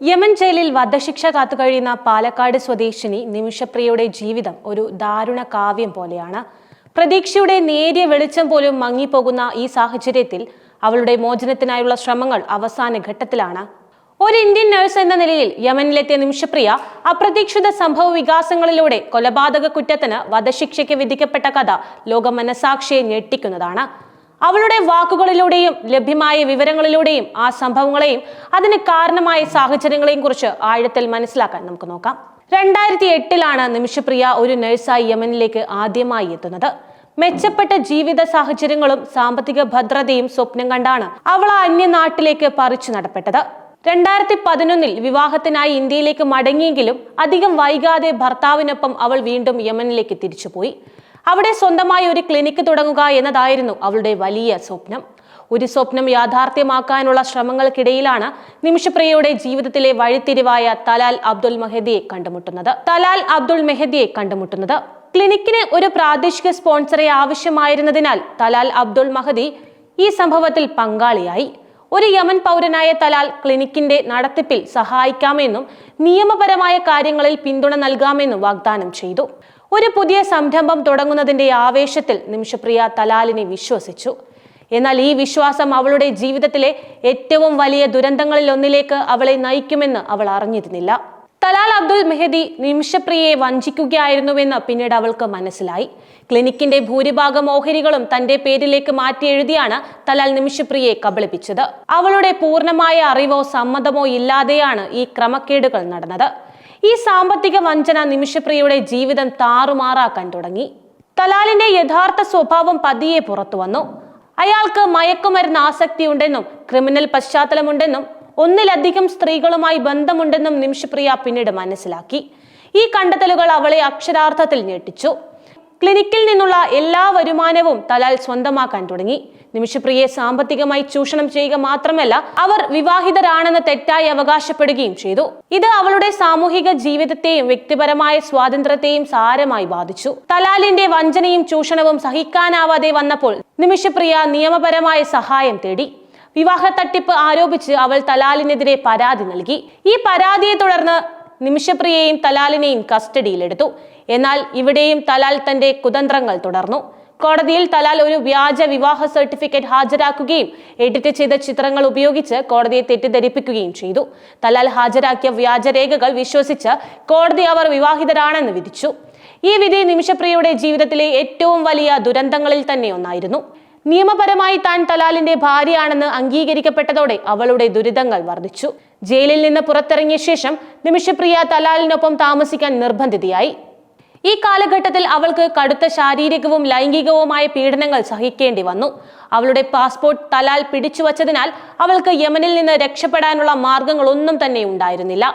Yemen ജയിലിൽ വധശിക്ഷ കാത്തുകഴിയുന്ന പാലക്കാട് സ്വദേശിനി നിമിഷപ്രിയയുടെ ജീവിതം ഒരു ദാരുണ കാവ്യം പോലെയാണ്. പ്രതീക്ഷയുടെ നേരിയ വെളിച്ചം പോലും മങ്ങിപ്പോകുന്ന ഈ സാഹചര്യത്തിൽ അവളുടെ മോചനത്തിനായുള്ള ശ്രമങ്ങൾ അവസാന ഘട്ടത്തിലാണ്. ഒരു ഇന്ത്യൻ നഴ്സ് എന്ന നിലയിൽ യമനിലെത്തിയ നിമിഷപ്രിയ അപ്രതീക്ഷിത സംഭവ വികാസങ്ങളിലൂടെ കൊലപാതക കുറ്റത്തിന് വധശിക്ഷയ്ക്ക് വിധിക്കപ്പെട്ട കഥ ലോക മനസാക്ഷിയെ ഞെട്ടിക്കുന്നതാണ്. അവളുടെ വാക്കുകളിലൂടെയും ലഭ്യമായ വിവരങ്ങളിലൂടെയും ആ സംഭവങ്ങളെയും അതിന് കാരണമായ സാഹചര്യങ്ങളെയും കുറിച്ച് ആഴത്തിൽ മനസ്സിലാക്കാൻ നമുക്ക് നോക്കാം. രണ്ടായിരത്തി എട്ടിലാണ് നിമിഷപ്രിയ ഒരു നഴ്സായി യമനിലേക്ക് ആദ്യമായി എത്തുന്നത്. മെച്ചപ്പെട്ട ജീവിത സാഹചര്യങ്ങളും സാമ്പത്തിക ഭദ്രതയും സ്വപ്നം കണ്ടാണ് അവൾ ആ അന്യനാട്ടിലേക്ക് പറിച്ചു നടപ്പെട്ടത്. രണ്ടായിരത്തി പതിനൊന്നിൽ വിവാഹത്തിനായി ഇന്ത്യയിലേക്ക് മടങ്ങിയെങ്കിലും അധികം വൈകാതെ ഭർത്താവിനൊപ്പം അവൾ വീണ്ടും യമനിലേക്ക് തിരിച്ചുപോയി. അവിടെ സ്വന്തമായി ഒരു ക്ലിനിക്ക് തുടങ്ങുക എന്നതായിരുന്നു അവളുടെ വലിയ സ്വപ്നം. ഒരു സ്വപ്നം യാഥാർത്ഥ്യമാക്കാനുള്ള ശ്രമങ്ങൾക്കിടയിലാണ് നിമിഷപ്രിയയുടെ ജീവിതത്തിലെ വഴിത്തിരിവായ തലാൽ അബ്ദുൽ മെഹദിയെ കണ്ടുമുട്ടുന്നത്. തലാൽ അബ്ദുൽ മെഹദിയെ കണ്ടുമുട്ടുന്നത്. ക്ലിനിക്കിന് ഒരു പ്രാദേശിക സ്പോൺസറെ ആവശ്യമായിരുന്നതിനാൽ തലാൽ അബ്ദുൾ മഹദി ഈ സംഭവത്തിൽ പങ്കാളിയായി. ഒരു യമൻ പൗരനായ തലാൽ ക്ലിനിക്കിന്റെ നടത്തിപ്പിൽ സഹായിക്കാമെന്നും നിയമപരമായ കാര്യങ്ങളിൽ പിന്തുണ നൽകാമെന്നും വാഗ്ദാനം ചെയ്തു. ഒരു പുതിയ സംരംഭം തുടങ്ങുന്നതിന്റെ ആവേശത്തിൽ നിമിഷപ്രിയ തലാലിനെ വിശ്വസിച്ചു. എന്നാൽ ഈ വിശ്വാസം അവളുടെ ജീവിതത്തിലെ ഏറ്റവും വലിയ ദുരന്തങ്ങളിൽ ഒന്നിലേക്ക് അവളെ നയിക്കുമെന്ന് അവൾ അറിഞ്ഞിരുന്നില്ല. തലാൽ അബ്ദുൽ മെഹദി നിമിഷപ്രിയയെ വഞ്ചിക്കുകയായിരുന്നുവെന്ന് പിന്നീട് അവൾക്ക് മനസ്സിലായി. ക്ലിനിക്കിന്റെ ഭൂരിഭാഗം ഓഹരികളും തന്റെ പേരിലേക്ക് മാറ്റി എഴുതിയാണ് തലാൽ നിമിഷപ്രിയയെ കബളിപ്പിച്ചത്. അവളുടെ പൂർണമായ അറിവോ സമ്മതമോ ഇല്ലാതെയാണ് ഈ ക്രമക്കേടുകൾ നടന്നത്. ഈ സാമ്പത്തിക വഞ്ചന നിമിഷപ്രിയയുടെ ജീവിതം താറുമാറാക്കാൻ തുടങ്ങി. തലാലിന്റെ യഥാർത്ഥ സ്വഭാവം പതിയെ പുറത്തുവന്നു അയാൾക്ക് മയക്കുമരുന്ന് ആസക്തിയുണ്ടെന്നും ക്രിമിനൽ പശ്ചാത്തലമുണ്ടെന്നും ഒന്നിലധികം സ്ത്രീകളുമായി ബന്ധമുണ്ടെന്നും നിമിഷപ്രിയ പിന്നീട് മനസ്സിലാക്കി. ഈ കണ്ടെത്തലുകൾ അവളെ അക്ഷരാർത്ഥത്തിൽ ഞെട്ടിച്ചു. ക്ലിനിക്കിൽ നിന്നുള്ള എല്ലാ വരുമാനവും തലാൽ സ്വന്തമാക്കാൻ തുടങ്ങി. നിമിഷപ്രിയയെ സാമ്പത്തികമായി ചൂഷണം ചെയ്യുക മാത്രമല്ല അവർ വിവാഹിതരാണെന്ന് തെറ്റായി അവകാശപ്പെടുകയും ചെയ്തു. ഇത് അവളുടെ സാമൂഹിക ജീവിതത്തെയും വ്യക്തിപരമായ സ്വാതന്ത്ര്യത്തെയും സാരമായി ബാധിച്ചു. തലാലിന്റെ വഞ്ചനയും ചൂഷണവും സഹിക്കാനാവാതെ വന്നപ്പോൾ നിമിഷപ്രിയ നിയമപരമായ സഹായം തേടി. വിവാഹ തട്ടിപ്പ് ആരോപിച്ച് അവൾ തലാലിനെതിരെ പരാതി നൽകി. ഈ പരാതിയെ തുടർന്ന് നിമിഷപ്രിയയും തലാലിനെയും കസ്റ്റഡിയിലെടുത്തു. എന്നാൽ ഇവിടെയും തലാൽ തന്റെ കുതന്ത്രങ്ങൾ തുടർന്നു. കോടതിയിൽ തലാൽ ഒരു വ്യാജ വിവാഹ സർട്ടിഫിക്കറ്റ് ഹാജരാക്കുകയും എഡിറ്റ് ചെയ്ത ചിത്രങ്ങൾ ഉപയോഗിച്ച് കോടതിയെ തെറ്റിദ്ധരിപ്പിക്കുകയും ചെയ്തു. തലാൽ ഹാജരാക്കിയ വ്യാജരേഖകൾ വിശ്വസിച്ച് കോടതി അവർ വിവാഹിതരാണെന്ന് വിധിച്ചു. ഈ വിധി നിമിഷപ്രിയയുടെ ജീവിതത്തിലെ ഏറ്റവും വലിയ ദുരന്തങ്ങളിൽ തന്നെ ഒന്നായിരുന്നു. നിയമപരമായി താൻ തലാലിന്റെ ഭാര്യയാണെന്ന് അംഗീകരിക്കപ്പെട്ടതോടെ അവളുടെ ദുരിതങ്ങൾ വർദ്ധിച്ചു. ജയിലിൽ നിന്ന് പുറത്തിറങ്ങിയ ശേഷം നിമിഷപ്രിയ തലാലിനൊപ്പം താമസിക്കാൻ നിർബന്ധിതയായി. ഈ കാലഘട്ടത്തിൽ അവൾക്ക് കടുത്ത ശാരീരികവും ലൈംഗികവുമായ പീഡനങ്ങൾ സഹിക്കേണ്ടി വന്നു. അവളുടെ പാസ്പോർട്ട് തലാൽ പിടിച്ചു വച്ചതിനാൽ അവൾക്ക് യമനിൽ നിന്ന് രക്ഷപ്പെടാനുള്ള മാർഗങ്ങളൊന്നും തന്നെ ഉണ്ടായിരുന്നില്ല.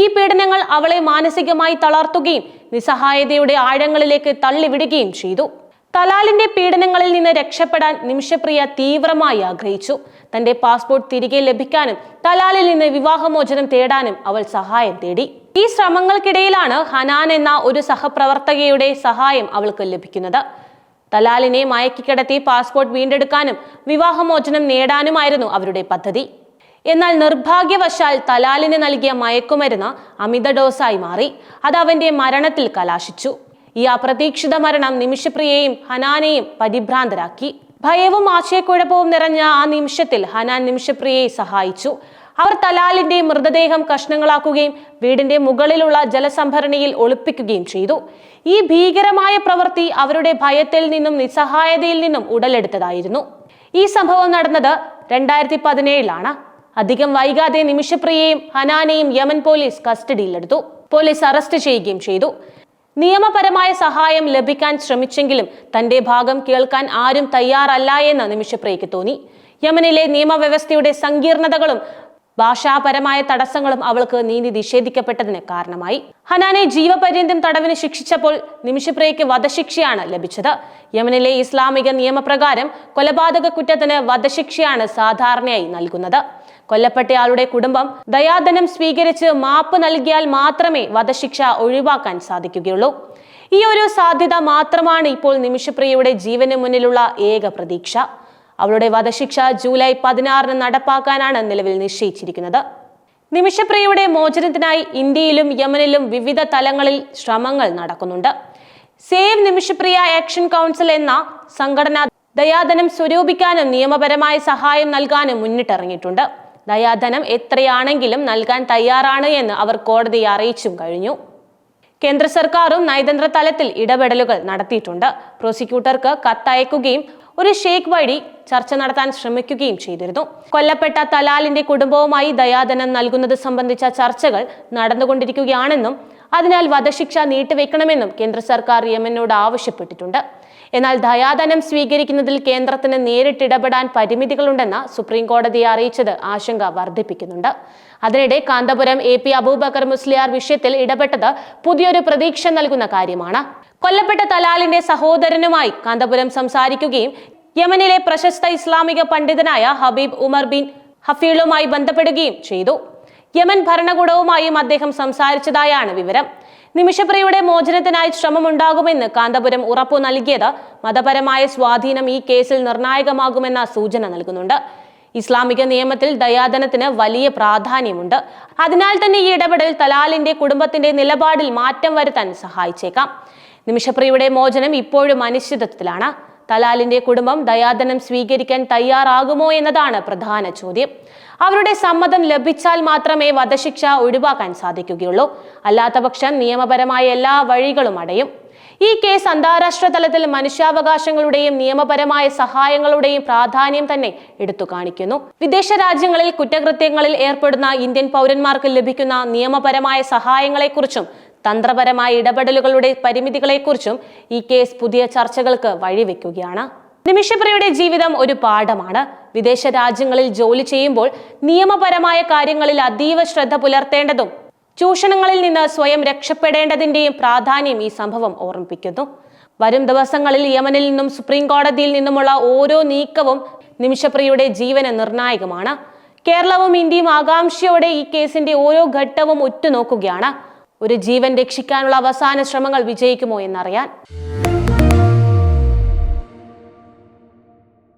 ഈ പീഡനങ്ങൾ അവളെ മാനസികമായി തളർത്തുകയും നിസ്സഹായതയുടെ ആഴങ്ങളിലേക്ക് തള്ളിവിടുകയും ചെയ്തു. തലാലിന്റെ പീഡനങ്ങളിൽ നിന്ന് രക്ഷപ്പെടാൻ നിമിഷപ്രിയ തീവ്രമായി ആഗ്രഹിച്ചു. തന്റെ പാസ്പോർട്ട് തിരികെ ലഭിക്കാനും തലാലിൽ നിന്ന് വിവാഹമോചനം തേടാനും അവൾ സഹായം തേടി. ഈ ശ്രമങ്ങൾക്കിടയിലാണ് ഹനാൻ എന്ന ഒരു സഹപ്രവർത്തകയുടെ സഹായം അവൾക്ക് ലഭിക്കുന്നത്. തലാലിനെ മയക്കിക്കിടത്തി പാസ്പോർട്ട് വീണ്ടെടുക്കാനും വിവാഹമോചനം നേടാനുമായിരുന്നു അവരുടെ പദ്ധതി. എന്നാൽ നിർഭാഗ്യവശാൽ തലാലിന് നൽകിയ മയക്കുമരുന്ന് അമിത ഡോസായി മാറി. അത് അവന്റെ മരണത്തിൽ കലാശിച്ചു. ഈ അപ്രതീക്ഷിത മരണം നിമിഷപ്രിയയും ഹനാനെയും പരിഭ്രാന്തരാക്കി. ഭയവും ആശയക്കുഴപ്പവും നിറഞ്ഞ ആ നിമിഷത്തിൽ ഹനാൻ നിമിഷപ്രിയയെ സഹായിച്ചു. അവർ തലാലിന്റെ മൃതദേഹം കഷ്ണങ്ങളാക്കുകയും വീടിന്റെ മുകളിലുള്ള ജലസംഭരണിയിൽ ഒളിപ്പിക്കുകയും ചെയ്തു. ഈ ഭീകരമായ പ്രവൃത്തി അവരുടെ ഭയത്തിൽ നിന്നും നിസ്സഹായതയിൽ നിന്നും ഉടലെടുത്തതായിരുന്നു. ഈ സംഭവം നടന്നത് രണ്ടായിരത്തി പതിനേഴിലാണ് അധികം വൈകാതെ നിമിഷപ്രിയയും ഹനാനെയും യമൻ പോലീസ് കസ്റ്റഡിയിലെടുത്തു. പോലീസ് അറസ്റ്റ് ചെയ്യുകയും ചെയ്തു. നിയമപരമായ സഹായം ലഭിക്കാൻ ശ്രമിച്ചെങ്കിലും തന്റെ ഭാഗം കേൾക്കാൻ ആരും തയ്യാറല്ല എന്ന് നിമിഷപ്രിയയ്ക്ക് തോന്നി. യമനിലെ നിയമവ്യവസ്ഥയുടെ സങ്കീർണതകളും ഭാഷാപരമായ തടസ്സങ്ങളും അവൾക്ക് നീതി നിഷേധിക്കപ്പെട്ടതിന് കാരണമായി. ഹനാനെ ജീവപര്യന്തം തടവിന് ശിക്ഷിച്ചപ്പോൾ നിമിഷപ്രിയയ്ക്ക് വധശിക്ഷയാണ് ലഭിച്ചത്. യമനിലെ ഇസ്ലാമിക നിയമപ്രകാരം കൊലപാതക കുറ്റത്തിന് വധശിക്ഷയാണ് സാധാരണയായി നൽകുന്നത്. കൊല്ലപ്പെട്ടയാളുടെ കുടുംബം ദയാധനം സ്വീകരിച്ച് മാപ്പ് നൽകിയാൽ മാത്രമേ വധശിക്ഷ ഒഴിവാക്കാൻ സാധിക്കുകയുള്ളൂ. ഈ ഒരു സാധ്യത മാത്രമാണ് ഇപ്പോൾ നിമിഷപ്രിയയുടെ ജീവന് മുന്നിലുള്ള ഏക പ്രതീക്ഷ. അവളുടെ വധശിക്ഷ ജൂലൈ പതിനാറിന് നടപ്പാക്കാനാണ് നിലവിൽ നിശ്ചയിച്ചിരിക്കുന്നത്. നിമിഷപ്രിയയുടെ മോചനത്തിനായി ഇന്ത്യയിലും യമനിലും വിവിധ തലങ്ങളിൽ ശ്രമങ്ങൾ നടക്കുന്നുണ്ട്. സേവ് നിമിഷപ്രിയ ആക്ഷൻ കൗൺസിൽ എന്ന സംഘടന ദയാധനം സ്വരൂപിക്കാനും നിയമപരമായ സഹായം നൽകാനും മുന്നിട്ടിറങ്ങിയിട്ടുണ്ട്. ദയാധനം എത്രയാണെങ്കിലും നൽകാൻ തയ്യാറാണ് എന്ന് അവർ കോടതിയെ അറിയിച്ചും കഴിഞ്ഞു. കേന്ദ്ര സർക്കാരും നയതന്ത്ര തലത്തിൽ ഇടപെടലുകൾ നടത്തിയിട്ടുണ്ട്. പ്രോസിക്യൂട്ടർക്ക് കത്തയക്കുകയും ഒരു ഷേക്ക് വഴി ചർച്ച നടത്താൻ ശ്രമിക്കുകയും ചെയ്തിരുന്നു. കൊല്ലപ്പെട്ട തലാലിന്റെ കുടുംബവുമായി ദയാധനം നൽകുന്നത് സംബന്ധിച്ച ചർച്ചകൾ നടന്നുകൊണ്ടിരിക്കുകയാണെന്നും അതിനാൽ വധശിക്ഷ നീട്ടിവെക്കണമെന്നും കേന്ദ്ര സർക്കാർ യമനോട് ആവശ്യപ്പെട്ടിട്ടുണ്ട്. എന്നാൽ ദയാധനം സ്വീകരിക്കുന്നതിൽ കേന്ദ്രത്തിന് നേരിട്ട് ഇടപെടാൻ പരിമിതികളുണ്ടെന്ന് സുപ്രീം കോടതിയെ അറിയിച്ചത് ആശങ്ക വർദ്ധിപ്പിക്കുന്നുണ്ട്. അതിനിടെ കാന്തപുരം എ പി അബൂബക്കർ മുസ്ലിയാർ വിഷയത്തിൽ ഇടപെട്ടത് പുതിയൊരു പ്രതീക്ഷ നൽകുന്ന കാര്യമാണ്. കൊല്ലപ്പെട്ട തലാലിന്റെ സഹോദരനുമായി കാന്തപുരം സംസാരിക്കുകയും യമനിലെ പ്രശസ്ത ഇസ്ലാമിക പണ്ഡിതനായ ഹബീബ് ഉമർ ബിൻ ഹഫീളുമായി ബന്ധപ്പെടുകയും ചെയ്തു. യമൻ ഭരണകൂടവുമായും അദ്ദേഹം സംസാരിച്ചതായാണ് വിവരം. നിമിഷപ്രിയയുടെ മോചനത്തിനായി ശ്രമമുണ്ടാകുമെന്ന് കാന്തപുരം ഉറപ്പു നൽകിയത് മതപരമായ സ്വാധീനം ഈ കേസിൽ നിർണായകമാകുമെന്ന സൂചന നൽകുന്നുണ്ട്. ഇസ്ലാമിക നിയമത്തിൽ ദയാദനത്തിന് വലിയ പ്രാധാന്യമുണ്ട്. അതിനാൽ തന്നെ ഈ ഇടപെടൽ തലാലിന്റെ കുടുംബത്തിന്റെ നിലപാടിൽ മാറ്റം വരുത്താൻ സഹായിച്ചേക്കാം. നിമിഷപ്രിയയുടെ മോചനം ഇപ്പോഴും അനിശ്ചിതത്വത്തിലാണ്. തലാലിന്റെ കുടുംബം ദയാദനം സ്വീകരിക്കാൻ തയ്യാറാകുമോ എന്നതാണ് പ്രധാന ചോദ്യം. അവരുടെ സമ്മതം ലഭിച്ചാൽ മാത്രമേ വധശിക്ഷ ഒഴിവാക്കാൻ സാധിക്കുകയുള്ളൂ. അല്ലാത്തപക്ഷം നിയമപരമായ എല്ലാ വഴികളും അടയും. ഈ കേസ് അന്താരാഷ്ട്ര തലത്തിൽ മനുഷ്യാവകാശങ്ങളുടെയും നിയമപരമായ സഹായങ്ങളുടെയും പ്രാധാന്യം തന്നെ എടുത്തു കാണിക്കുന്നു. വിദേശ രാജ്യങ്ങളിൽ കുറ്റകൃത്യങ്ങളിൽ ഏർപ്പെടുന്ന ഇന്ത്യൻ പൗരന്മാർക്ക് ലഭിക്കുന്ന നിയമപരമായ സഹായങ്ങളെക്കുറിച്ചും തന്ത്രപരമായ ഇടപെടലുകളുടെ പരിമിതികളെക്കുറിച്ചും ഈ കേസ് പുതിയ ചർച്ചകൾക്ക് വഴിവെക്കുകയാണ്. നിമിഷപ്രിയയുടെ ജീവിതം ഒരു പാഠമാണ്. വിദേശ രാജ്യങ്ങളിൽ ജോലി ചെയ്യുമ്പോൾ നിയമപരമായ കാര്യങ്ങളിൽ അതീവ ശ്രദ്ധ പുലർത്തേണ്ടതും ചൂഷണങ്ങളിൽ നിന്ന് സ്വയം രക്ഷപ്പെടേണ്ടതിന്റെയും പ്രാധാന്യം ഈ സംഭവം ഓർമ്മിപ്പിക്കുന്നു. വരും ദിവസങ്ങളിൽ യമനിൽ നിന്നും സുപ്രീം കോടതിയിൽ നിന്നുമുള്ള ഓരോ നീക്കവും നിമിഷപ്രിയയുടെ ജീവന് നിർണായകമാണ്. കേരളവും ഇന്ത്യയും ആകാംക്ഷയോടെ ഈ കേസിന്റെ ഓരോ ഘട്ടവും ഉറ്റുനോക്കുകയാണ്. ഒരു ജീവൻ രക്ഷിക്കാനുള്ള അവസാന ശ്രമങ്ങൾ വിജയിക്കുമോ എന്നറിയാൻ.